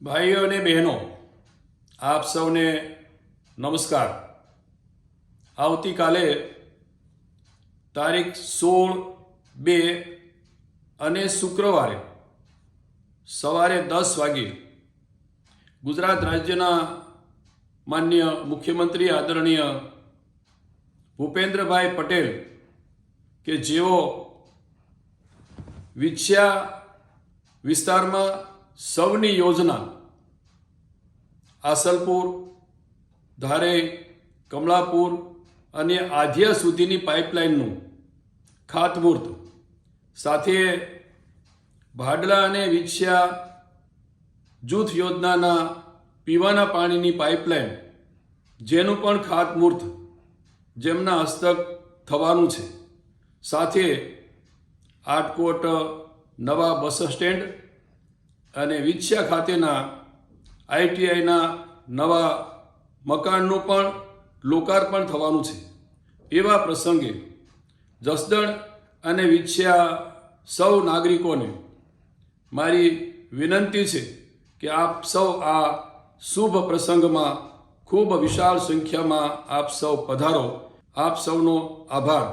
ભાઈઓ અને બહેનો, આપ સૌને નમસ્કાર. આવતીકાલે તારીખ સોળ બે અને શુક્રવારે સવારે દસ વાગે ગુજરાત રાજ્યના માન્ય મુખ્યમંત્રી આદરણીય ભૂપેન્દ્રભાઈ પટેલ કે જેઓ વિછ્યા વિસ્તારમાં સૌની યોજના આસલપુર, ધારે, કમલાપુર અને આધ્યા સુધીની પાઇપલાઇનનું ખાતમુહૂર્ત. સાથે ભાડલા અને વિછ્યા જૂથ યોજનાના પીવાના પાણીની પાઇપલાઇન, જેનું પણ ખાતમુહૂર્ત જેમના હસ્તક થવાનું છે. સાથે આટકોટ નવા બસ સ્ટેન્ડ અને વિછ્યા ખાતેના આઈટીઆઈના નવા મકાનનું પણ લોકાર્પણ થવાનું છે. એવા પ્રસંગે જસદણ અને વિછ્યા સૌ નાગરિકોને મારી વિનંતી છે કે આપ સૌ આ શુભ પ્રસંગમાં ખૂબ વિશાળ સંખ્યામાં આપ સૌ પધારો. આપ સૌનો આભાર.